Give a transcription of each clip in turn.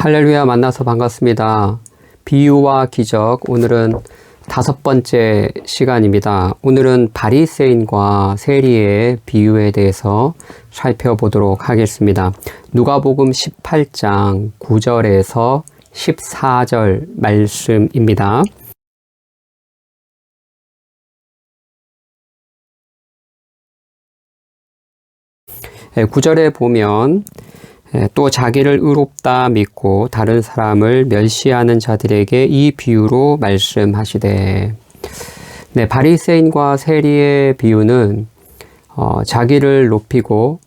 할렐루야 만나서 반갑습니다. 비유와 기적 오늘은 다섯 번째 시간입니다. 오늘은 바리새인과 세리의 비유에 대해서 살펴보도록 하겠습니다. 누가복음 18장 9절에서 14절 말씀입니다. 9절에 보면 예, 또 자기를 의롭다 믿고 다른 사람을 멸시하는 자들에게 이 비유로 말씀하시되 네, 바리새인과 세리의 비유는 어, 자기를 높이고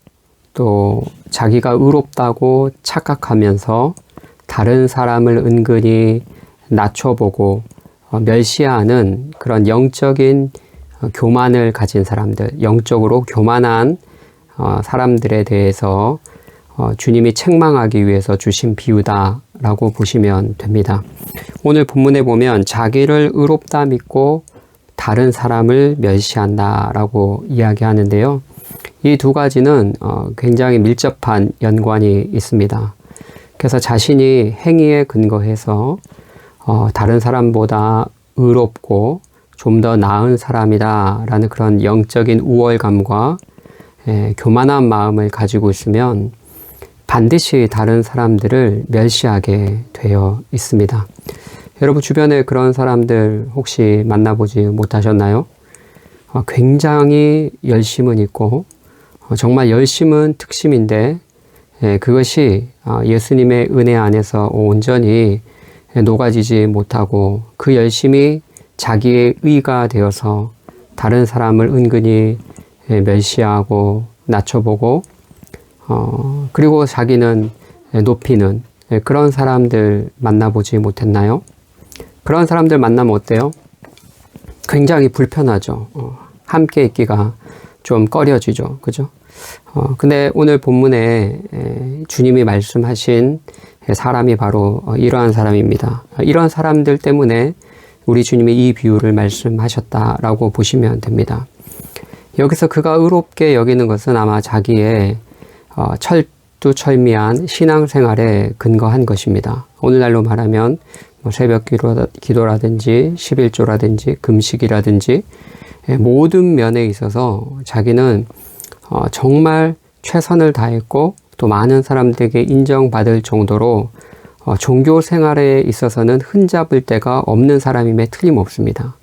또 자기가 의롭다고 착각하면서 다른 사람을 은근히 낮춰보고 어, 멸시하는 그런 영적인 어, 교만을 가진 사람들, 영적으로 교만한 어, 사람들에 대해서 어, 주님이 책망하기 위해서 주신 비유다라고 보시면 됩니다. 오늘 본문에 보면 자기를 의롭다 믿고 다른 사람을 멸시한다라고 이야기하는데요. 이 두 가지는 어, 굉장히 밀접한 연관이 있습니다. 그래서 자신이 행위에 근거해서 어, 다른 사람보다 의롭고 좀 더 나은 사람이다라는 그런 영적인 우월감과 예, 교만한 마음을 가지고 있으면 반드시 다른 사람들을 멸시하게 되어 있습니다. 여러분 주변에 그런 사람들 혹시 만나보지 못하셨나요? 어, 굉장히 열심은 있고 어, 정말 열심은 특심인데 예, 그것이 어, 예수님의 은혜 안에서 온전히 녹아지지 못하고 그 열심이 자기의 의가 되어서 다른 사람을 은근히 예, 멸시하고 낮춰보고 어, 그리고 자기는 높이는 예, 그런 사람들 만나보지 못했나요? 그런 사람들 만나면 어때요? 굉장히 불편하죠. 어, 함께 있기가 좀 꺼려지죠. 그죠? 어, 근데 오늘 본문에 에, 주님이 말씀하신 사람이 바로 어, 이러한 사람입니다. 이러한 사람들 때문에 우리 주님이 이 비유를 말씀하셨다라고 보시면 됩니다. 여기서 그가 의롭게 여기는 것은 아마 자기의 어, 철두철미한 신앙생활에 근거한 것입니다. 오늘날로 말하면 뭐 새벽 기도, 라든지 11조라든지 금식이라든지 예, 모든 면에 있어서 자기는 어, 정말 최선을 다했고 또 많은 사람들에게 인정받을 정도로 어, 종교 생활에 있어서는 흠잡을 데가 없는 사람임에 틀림없습니다.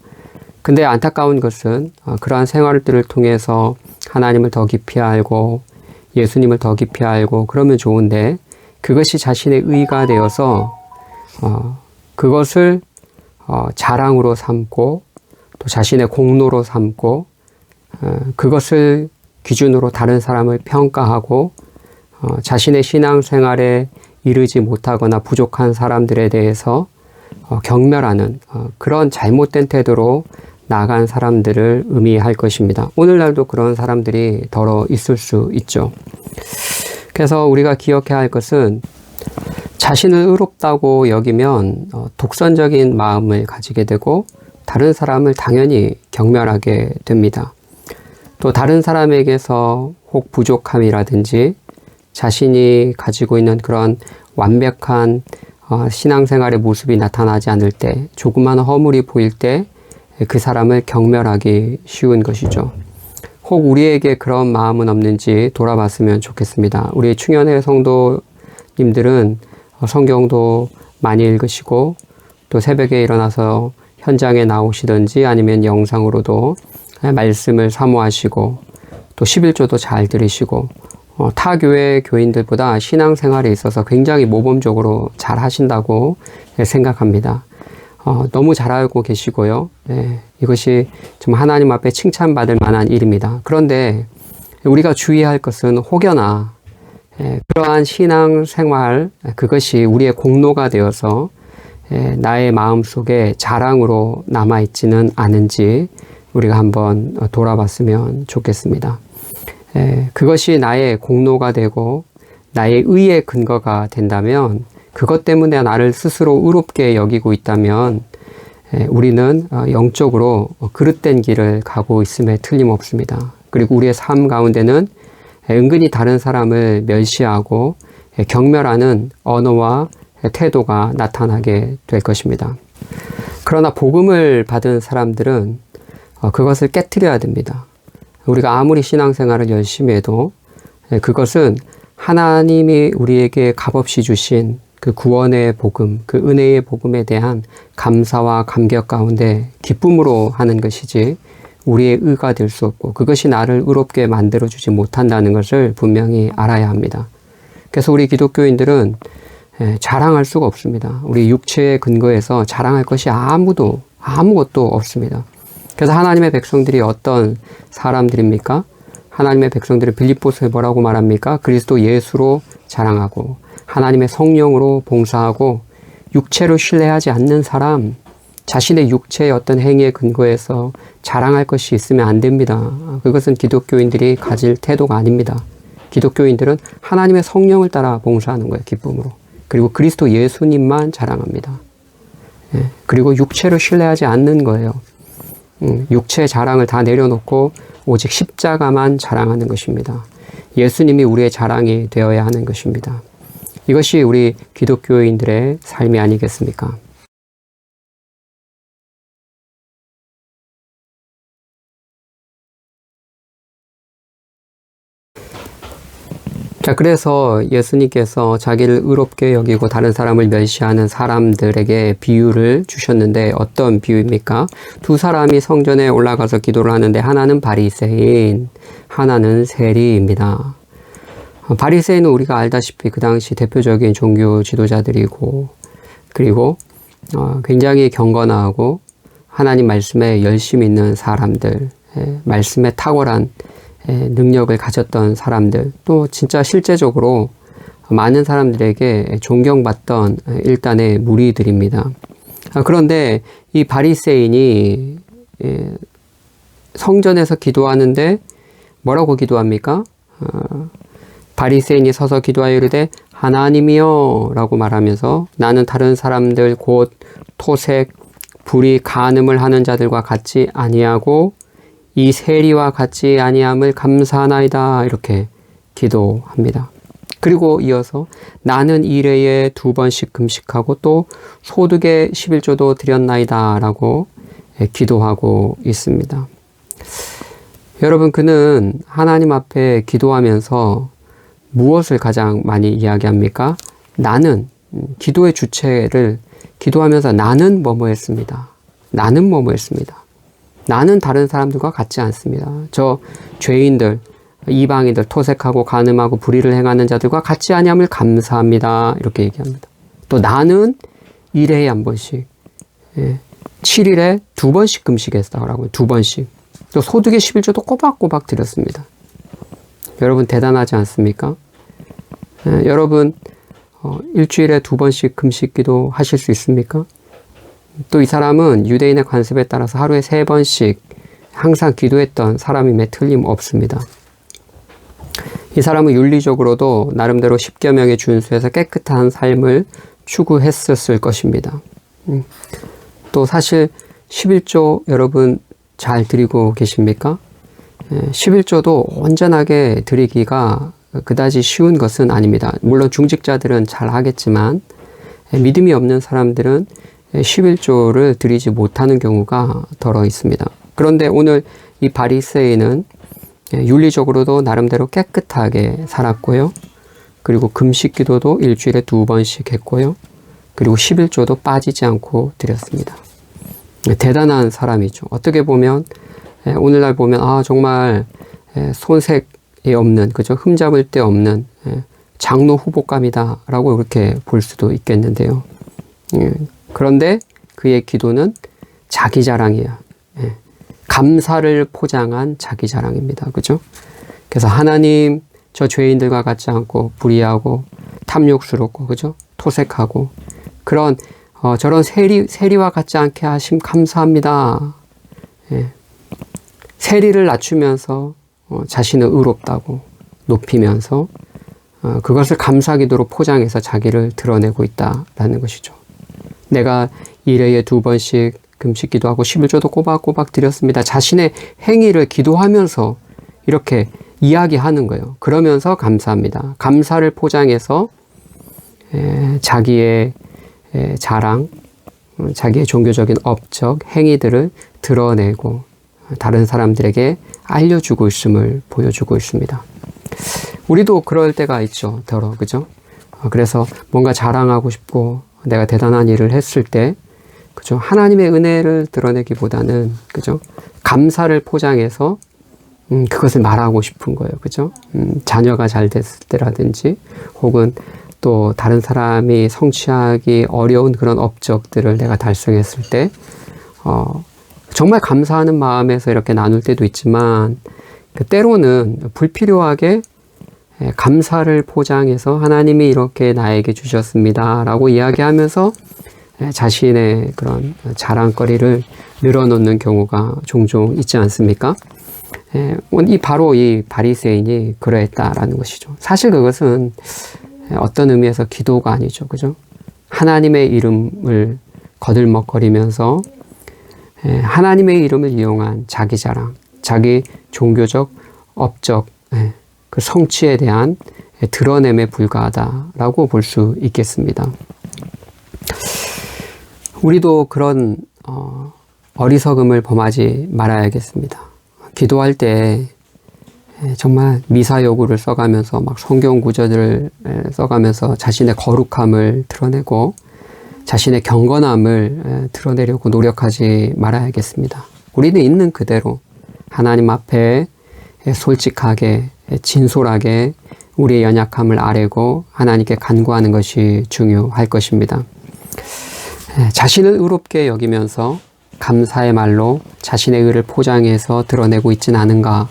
근데 안타까운 것은 그러한 생활들을 통해서 하나님을 더 깊이 알고 예수님을 더 깊이 알고 그러면 좋은데 그것이 자신의 의가 되어서 어, 그것을 어, 자랑으로 삼고 또 자신의 공로로 삼고 어, 그것을 기준으로 다른 사람을 평가하고 어, 자신의 신앙생활에 이르지 못하거나 부족한 사람들에 대해서 어, 경멸하는 어, 그런 잘못된 태도로 나간 사람들을 의미할 것입니다. 오늘날도 그런 사람들이 더러 있을 수 있죠. 그래서 우리가 기억해야 할 것은 자신을 의롭다고 여기면 어, 독선적인 마음을 가지게 되고 다른 사람을 당연히 경멸하게 됩니다. 또 다른 사람에게서 혹 부족함이라든지 자신이 가지고 있는 그런 완벽한 어, 신앙생활의 모습이 나타나지 않을 때, 조그만 허물이 보일 때 그 사람을 경멸하기 쉬운 것이죠. 혹 우리에게 그런 마음은 없는지 돌아봤으면 좋겠습니다. 우리 충현의 성도님들은 성경도 많이 읽으시고 또 새벽에 일어나서 현장에 나오시든지 아니면 영상으로도 말씀을 사모하시고 또 11조도 잘 들으시고 어, 타 교회 교인들보다 신앙생활에 있어서 굉장히 모범적으로 잘 하신다고 생각합니다. 어, 너무 잘 알고 계시고요. 네, 이것이 좀 하나님 앞에 칭찬받을 만한 일입니다. 그런데 우리가 주의할 것은 혹여나 예, 그러한 신앙 생활 그것이 우리의 공로가 되어서 예, 나의 마음 속에 자랑으로 남아 있지는 않은지 우리가 한번 돌아봤으면 좋겠습니다. 예, 그것이 나의 공로가 되고 나의 의의 근거가 된다면 그것 때문에 나를 스스로 의롭게 여기고 있다면 우리는 어, 영적으로 그릇된 길을 가고 있음에 틀림없습니다. 그리고 우리의 삶 가운데는 은근히 다른 사람을 멸시하고 경멸하는 언어와 태도가 나타나게 될 것입니다. 그러나 복음을 받은 사람들은 어, 그것을 깨뜨려야 됩니다. 우리가 아무리 신앙생활을 열심히 해도 예, 그것은 하나님이 우리에게 값없이 주신 그 구원의 복음, 그 은혜의 복음에 대한 감사와 감격 가운데 기쁨으로 하는 것이지 우리의 의가 될 수 없고 그것이 나를 의롭게 만들어 주지 못한다는 것을 분명히 알아야 합니다. 그래서 우리 기독교인들은 예, 자랑할 수가 없습니다. 우리 육체의 근거에서 자랑할 것이 아무도, 아무것도 없습니다. 그래서 하나님의 백성들이 어떤 사람들입니까? 하나님의 백성들은 빌립보서에 뭐라고 말합니까? 그리스도 예수로 자랑하고 하나님의 성령으로 봉사하고 육체로 신뢰하지 않는 사람, 자신의 육체의 어떤 행위에 근거해서 자랑할 것이 있으면 안 됩니다. 그것은 기독교인들이 가질 태도가 아닙니다. 기독교인들은 하나님의 성령을 따라 봉사하는 거예요, 기쁨으로. 그리고 그리스도 예수님만 자랑합니다. 예, 그리고 육체를 신뢰하지 않는 거예요. 음, 육체의 자랑을 다 내려놓고 오직 십자가만 자랑하는 것입니다. 예수님이 우리의 자랑이 되어야 하는 것입니다. 이것이 우리 기독교인들의 삶이 아니겠습니까? 자, 그래서 예수님께서 자기를 의롭게 여기고 다른 사람을 멸시하는 사람들에게 비유를 주셨는데 어떤 비유입니까? 두 사람이 성전에 올라가서 기도를 하는데 하나는 바리새인, 하나는 세리입니다. 바리새인은 우리가 알다시피 그 당시 대표적인 종교 지도자들이고 그리고 어, 굉장히 경건하고 하나님 말씀에 열심히 있는 사람들, 예, 말씀에 탁월한 능력을 가졌던 사람들, 또 진짜 실제적으로 많은 사람들에게 존경받던 일단의 무리들입니다. 아, 그런데 이 바리새인이 성전에서 기도하는데 뭐라고 기도합니까? 아, 바리새인이 서서 기도하여 이르되 하나님이여 라고 말하면서 나는 다른 사람들 곧 토색, 불이 간음을 하는 자들과 같이 아니하고 이 세리와 같이 아니함을 감사하나이다 이렇게 기도합니다. 그리고 이어서 나는 일회에 두 번씩 금식하고 또 소득의 11조도 드렸나이다 라고 기도하고 있습니다. 여러분 그는 하나님 앞에 기도하면서 무엇을 가장 많이 이야기합니까? 나는 음, 기도의 주체를 기도하면서 나는 뭐뭐 했습니다. 나는 뭐뭐 했습니다. 나는 다른 사람들과 같지 않습니다. 저 죄인들, 이방인들, 토색하고 가늠하고 불의를 행하는 자들과 같지 아니함을 감사합니다. 이렇게 얘기합니다. 또 나는 일회에 한 번씩, 예, 7일에 두 번씩 금식했다고 두 번씩. 또 소득의 11조도 꼬박꼬박 드렸습니다. 여러분 대단하지 않습니까? 예, 여러분 어, 일주일에 두 번씩 금식 기도 하실 수 있습니까? 또 이 사람은 유대인의 관습에 따라서 하루에 세 번씩 항상 기도했던 사람임에 틀림없습니다. 이 사람은 윤리적으로도 나름대로 십계명에 준수해서 깨끗한 삶을 추구했었을 것입니다. 음. 또 사실 11조 여러분 잘 드리고 계십니까? 11조도 예, 온전하게 드리기가 그다지 쉬운 것은 아닙니다. 물론 중직자들은 잘 하겠지만 믿음이 없는 사람들은 11조를 드리지 못하는 경우가 더러 있습니다. 그런데 오늘 이 바리새인은 윤리적으로도 나름대로 깨끗하게 살았고요. 그리고 금식 기도도 일주일에 두 번씩 했고요. 그리고 11조도 빠지지 않고 드렸습니다. 대단한 사람이죠. 어떻게 보면 오늘날 보면 아 정말 손색이 없는 그죠 흠잡을 데 없는 장로 후보감이다라고 이렇게 볼 수도 있겠는데요. 예, 그런데 그의 기도는 자기 자랑이야. 예. 감사를 포장한 자기 자랑입니다. 그죠? 그래서 하나님, 저 죄인들과 같지 않고 불의하고 탐욕스럽고, 그죠? 토색하고 그런 어, 저런 세리, 세리와 같지 않게 하심 감사합니다. 예. 세리를 낮추면서 어, 자신을 의롭다고 높이면서 어, 그것을 감사기도로 포장해서 자기를 드러내고 있다라는 것이죠. 내가 일회에 두 번씩 금식 기도 하고 11조도 꼬박꼬박 드렸습니다. 자신의 행위를 기도하면서 이렇게 이야기하는 거예요. 그러면서 감사합니다. 감사를 포장해서 에, 자기의 에, 자랑, 어, 자기의 종교적인 업적, 행위들을 드러내고 다른 사람들에게 알려주고 있음을 보여주고 있습니다. 우리도 그럴 때가 있죠. 더러, 그죠? 어, 그래서 뭔가 자랑하고 싶고 내가 대단한 일을 했을 때, 그죠? 하나님의 은혜를 드러내기보다는, 그죠? 감사를 포장해서 음, 그것을 말하고 싶은 거예요. 그죠? 음, 자녀가 잘 됐을 때라든지, 혹은 또 다른 사람이 성취하기 어려운 그런 업적들을 내가 달성했을 때, 어, 정말 감사하는 마음에서 이렇게 나눌 때도 있지만, 그 때로는 불필요하게 예, 감사를 포장해서 하나님이 이렇게 나에게 주셨습니다. 라고 이야기하면서 예, 자신의 그런 자랑거리를 늘어놓는 경우가 종종 있지 않습니까? 예, 이 바로 이 바리새인이 그러했다라는 것이죠. 사실 그것은 어떤 의미에서 기도가 아니죠. 그죠? 하나님의 이름을 거들먹거리면서 하나님의 이름을 이용한 자기 자랑, 자기 종교적 업적, 그 성취에 대한 드러냄에 불과하다라고 볼 수 있겠습니다. 우리도 그런 어, 어리석음을 범하지 말아야겠습니다. 기도할 때 정말 미사 여구를 써가면서 막 성경 구절을 써가면서 자신의 거룩함을 드러내고 자신의 경건함을 드러내려고 노력하지 말아야겠습니다. 우리는 있는 그대로 하나님 앞에 솔직하게 진솔하게 우리의 연약함을 아뢰고 하나님께 간구하는 것이 중요할 것입니다. 자신을 의롭게 여기면서 감사의 말로 자신의 의를 포장해서 드러내고 있진 않은가,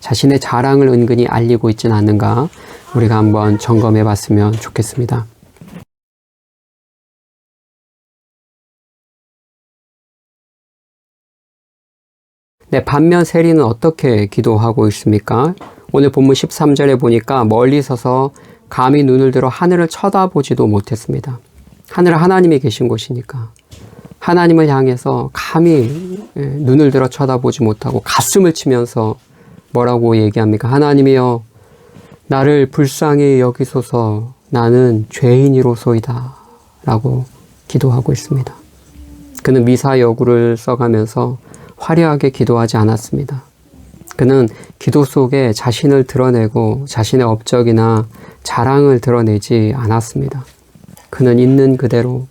자신의 자랑을 은근히 알리고 있진 않은가, 우리가 한번 점검해 봤으면 좋겠습니다. 네, 반면 세리는 어떻게 기도하고 있습니까? 오늘 본문 13절에 보니까 멀리 서서 감히 눈을 들어 하늘을 쳐다보지도 못했습니다. 하늘 하나님이 계신 곳이니까. 하나님을 향해서 감히 예, 눈을 들어 쳐다보지 못하고 가슴을 치면서 뭐라고 얘기합니까? 하나님이여, 나를 불쌍히 여기소서 나는 죄인이로소이다. 라고 기도하고 있습니다. 그는 미사 여구를 써가면서 화려하게 기도하지 않았습니다. 그는 기도 속에 자신을 드러내고 자신의 업적이나 자랑을 드러내지 않았습니다. 그는 있는 그대로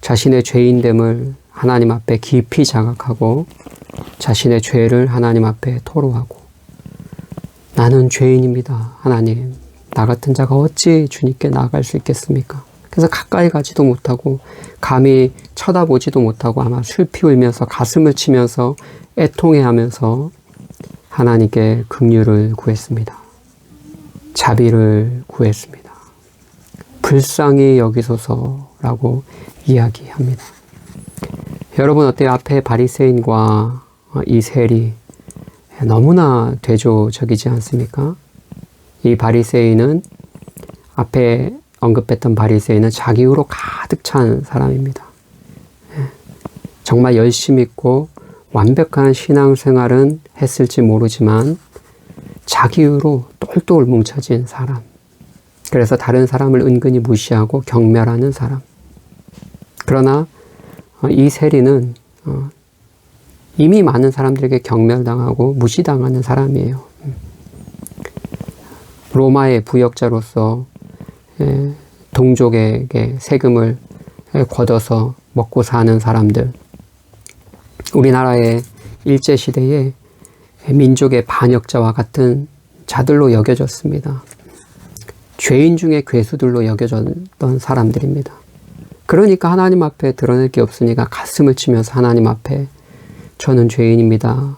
자신의 죄인됨을 하나님 앞에 깊이 자각하고 자신의 죄를 하나님 앞에 토로하고 나는 죄인입니다. 하나님. 나 같은 자가 어찌 주님께 나아갈 수 있겠습니까? 그래서 가까이 가지도 못하고 감히 쳐다보지도 못하고 아마 슬피 울면서 가슴을 치면서 애통해 하면서 하나님께 긍휼을 구했습니다. 자비를 구했습니다. 불쌍히 여기소서라고 이야기합니다. 여러분 어때요? 앞에 바리새인과 이 셀이 너무나 대조적이지 않습니까? 이 바리새인은 앞에 언급했던 바리새인은 자기로 가득 찬 사람입니다. 정말 열심 있고 완벽한 신앙생활은 했을지 모르지만 자기유로 똘똘 뭉쳐진 사람. 그래서 다른 사람을 은근히 무시하고 경멸하는 사람. 그러나 어, 이 세리는 어, 이미 많은 사람들에게 경멸당하고 무시당하는 사람이에요. 로마의 부역자로서 예, 동족에게 세금을 걷어서 먹고 사는 사람들, 우리나라의 일제 시대에 민족의 반역자와 같은 자들로 여겨졌습니다. 죄인 중에 괴수들로 여겨졌던 사람들입니다. 그러니까 하나님 앞에 드러낼 게 없으니까 가슴을 치면서 하나님 앞에 저는 죄인입니다.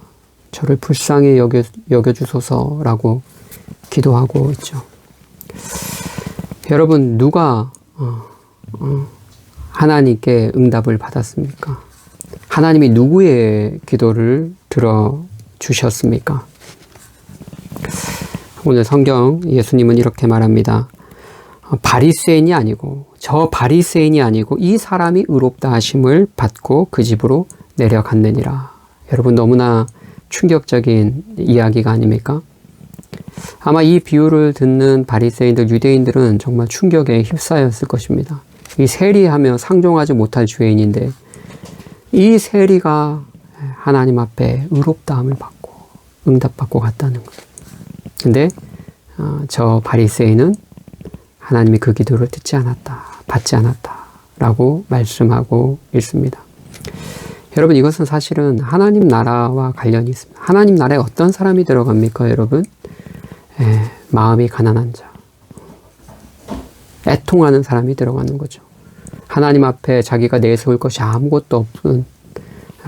저를 불쌍히 여겨, 여겨주소서라고 기도하고 있죠. 여러분, 누가, 어, 어, 하나님께 응답을 받았습니까? 하나님이 누구의 기도를 들어 주셨습니까? 오늘 성경 예수님은 이렇게 말합니다. 바리새인이 아니고 저 바리새인이 아니고 이 사람이 의롭다 하심을 받고 그 집으로 내려갔느니라. 여러분 너무나 충격적인 이야기가 아닙니까? 아마 이 비유를 듣는 바리새인들 유대인들은 정말 충격에 휩싸였을 것입니다. 이 세리하며 상종하지 못할 죄인인데 이 세리가 하나님 앞에 의롭다함을 받고 응답받고 갔다는 거예요. 근데 어, 저 바리새인은 하나님이 그 기도를 듣지 않았다, 받지 않았다라고 말씀하고 있습니다. 여러분 이것은 사실은 하나님 나라와 관련이 있습니다. 하나님 나라에 어떤 사람이 들어갑니까, 여러분? 에, 마음이 가난한 자, 애통하는 사람이 들어가는 거죠. 하나님 앞에 자기가 내세울 것이 아무것도 없은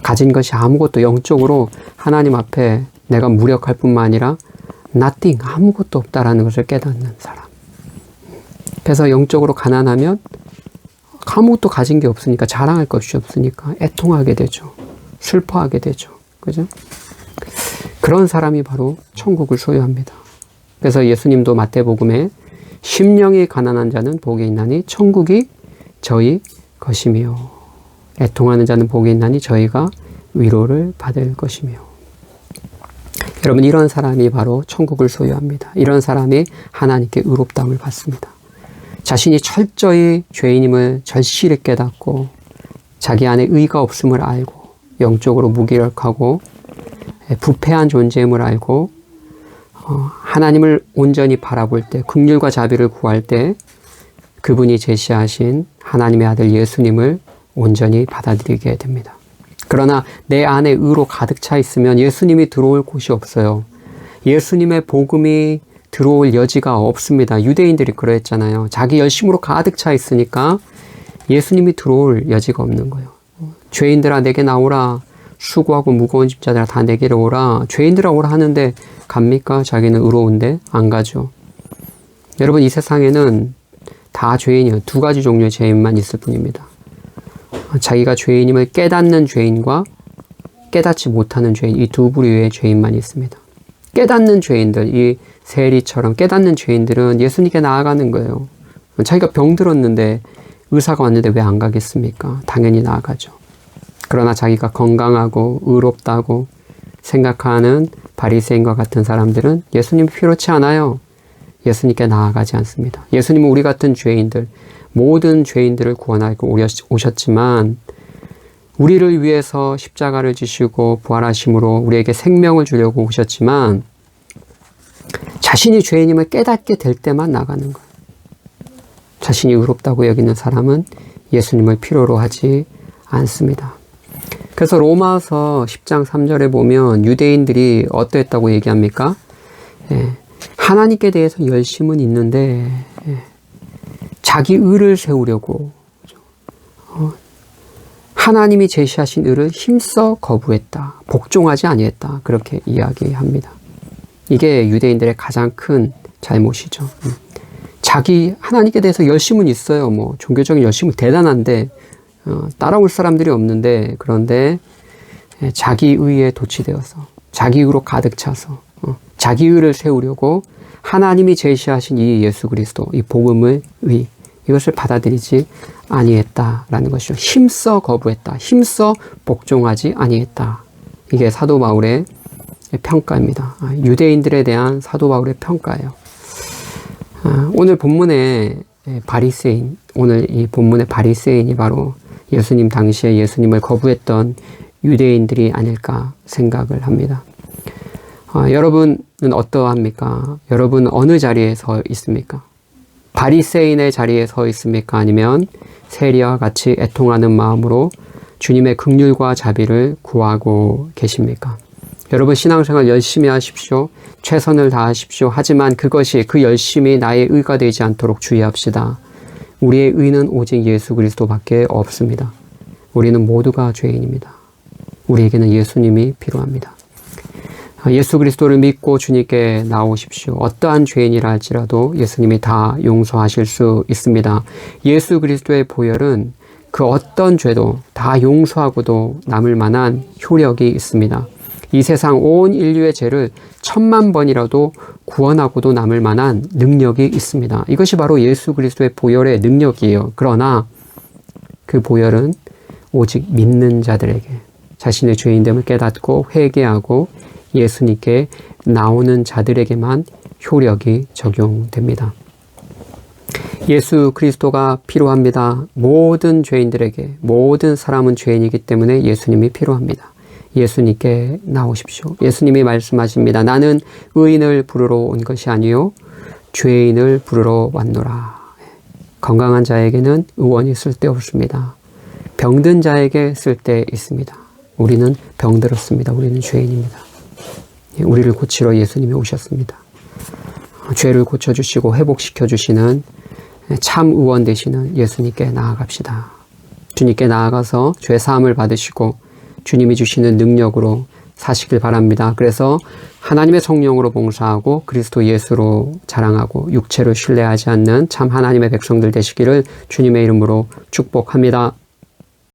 가진 것이 아무것도 영적으로 하나님 앞에 내가 무력할 뿐만 아니라 nothing 아무것도 없다라는 것을 깨닫는 사람. 그래서 영적으로 가난하면 아무것도 가진 게 없으니까 자랑할 것이 없으니까 애통하게 되죠. 슬퍼하게 되죠. 그죠? 그런 사람이 바로 천국을 소유합니다. 그래서 예수님도 마태복음에 심령이 가난한 자는 복이 있나니 천국이 저희 것이며 애통하는 자는 복이 있나니 저희가 위로를 받을 것이며 여러분 이런 사람이 바로 천국을 소유합니다. 이런 사람이 하나님께 의롭다함을 받습니다. 자신이 철저히 죄인임을 절실히 깨닫고 자기 안에 의가 없음을 알고 영적으로 무기력하고 부패한 존재임을 알고 어, 하나님을 온전히 바라볼 때 극률과 자비를 구할 때 그분이 제시하신 하나님의 아들 예수님을 온전히 받아들이게 됩니다. 그러나 내 안에 의로 가득 차 있으면 예수님이 들어올 곳이 없어요. 예수님의 복음이 들어올 여지가 없습니다. 유대인들이 그랬잖아요. 자기 열심으로 가득 차 있으니까 예수님이 들어올 여지가 없는 거예요. 죄인들아 내게 나오라. 수고하고 무거운 집자들아 다 내게로 오라. 죄인들아 오라 하는데 갑니까? 자기는 의로운데 안 가죠. 여러분 이 세상에는 다 죄인이요. 두 가지 종류의 죄인만 있을 뿐입니다. 자기가 죄인임을 깨닫는 죄인과 깨닫지 못하는 죄인 이 두 부류의 죄인만 있습니다. 깨닫는 죄인들 이 세리처럼 깨닫는 죄인들은 예수님께 나아가는 거예요. 자기가 병 들었는데 의사가 왔는데 왜 안 가겠습니까? 당연히 나아가죠. 그러나 자기가 건강하고 의롭다고 생각하는 바리새인과 같은 사람들은 예수님 필요치 않아요. 예수님께 나아가지 않습니다. 예수님은 우리 같은 죄인들, 모든 죄인들을 구원하고 오셨지만 우리를 위해서 십자가를 지시고 부활하심으로 우리에게 생명을 주려고 오셨지만 자신이 죄인임을 깨닫게 될 때만 나가는 거예요. 자신이 의롭다고 여기는 사람은 예수님을 필요로 하지 않습니다. 그래서 로마서 10장 3절에 보면 유대인들이 어떠했다고 얘기합니까? 예, 하나님께 대해서 열심은 있는데 예, 자기 의를 세우려고 어, 하나님이 제시하신 의를 힘써 거부했다. 복종하지 아니했다. 그렇게 이야기합니다. 이게 유대인들의 가장 큰 잘못이죠. 음. 자기 하나님께 대해서 열심은 있어요. 뭐 종교적인 열심은 대단한데 어, 따라올 사람들이 없는데 그런데 예, 자기 의에 도취되어서 자기 의로 가득 차서 어, 자기 의를 세우려고 하나님이 제시하신 이 예수 그리스도 이 복음을 의 이것을 받아들이지 아니했다라는 것이죠. 힘써 거부했다. 힘써 복종하지 아니했다. 이게 사도 바울의 평가입니다. 아, 유대인들에 대한 사도 바울의 평가예요. 아, 오늘 본문의 바리새인, 오늘 이 본문의 바리새인이 바로 예수님 당시에 예수님을 거부했던 유대인들이 아닐까 생각을 합니다. 아, 여러분은 어떠합니까? 여러분 어느 자리에 서 있습니까? 바리새인의 자리에 서 있습니까? 아니면 세리와 같이 애통하는 마음으로 주님의 극률과 자비를 구하고 계십니까? 여러분 신앙생활 열심히 하십시오. 최선을 다하십시오. 하지만 그것이 그 열심이 나의 의가 되지 않도록 주의합시다. 우리의 의는 오직 예수 그리스도밖에 없습니다. 우리는 모두가 죄인입니다. 우리에게는 예수님이 필요합니다. 예수 그리스도를 믿고 주님께 나오십시오. 어떠한 죄인이라 할지라도 예수님이 다 용서하실 수 있습니다. 예수 그리스도의 보혈은 그 어떤 죄도 다 용서하고도 남을 만한 효력이 있습니다. 이 세상 온 인류의 죄를 천만 번이라도 구원하고도 남을 만한 능력이 있습니다. 이것이 바로 예수 그리스도의 보혈의 능력이에요. 그러나 그 보혈은 오직 믿는 자들에게 자신의 죄인됨을 깨닫고 회개하고 예수님께 나오는 자들에게만 효력이 적용됩니다. 예수 그리스도가 필요합니다. 모든 죄인들에게 모든 사람은 죄인이기 때문에 예수님이 필요합니다. 예수님께 나오십시오. 예수님이 말씀하십니다. 나는 의인을 부르러 온 것이 아니요 죄인을 부르러 왔노라. 건강한 자에게는 의원이 쓸데 없습니다. 병든 자에게 쓸데 있습니다. 우리는 병들었습니다. 우리는 죄인입니다. 예, 우리를 고치러 예수님이 오셨습니다. 죄를 고쳐주시고 회복시켜주시는 참 의원 되시는 예수님께 나아갑시다. 주님께 나아가서 죄 사함을 받으시고 주님이 주시는 능력으로 사시길 바랍니다. 그래서 하나님의 성령으로 봉사하고 그리스도 예수로 자랑하고 육체로 신뢰하지 않는 참 하나님의 백성들 되시기를 주님의 이름으로 축복합니다.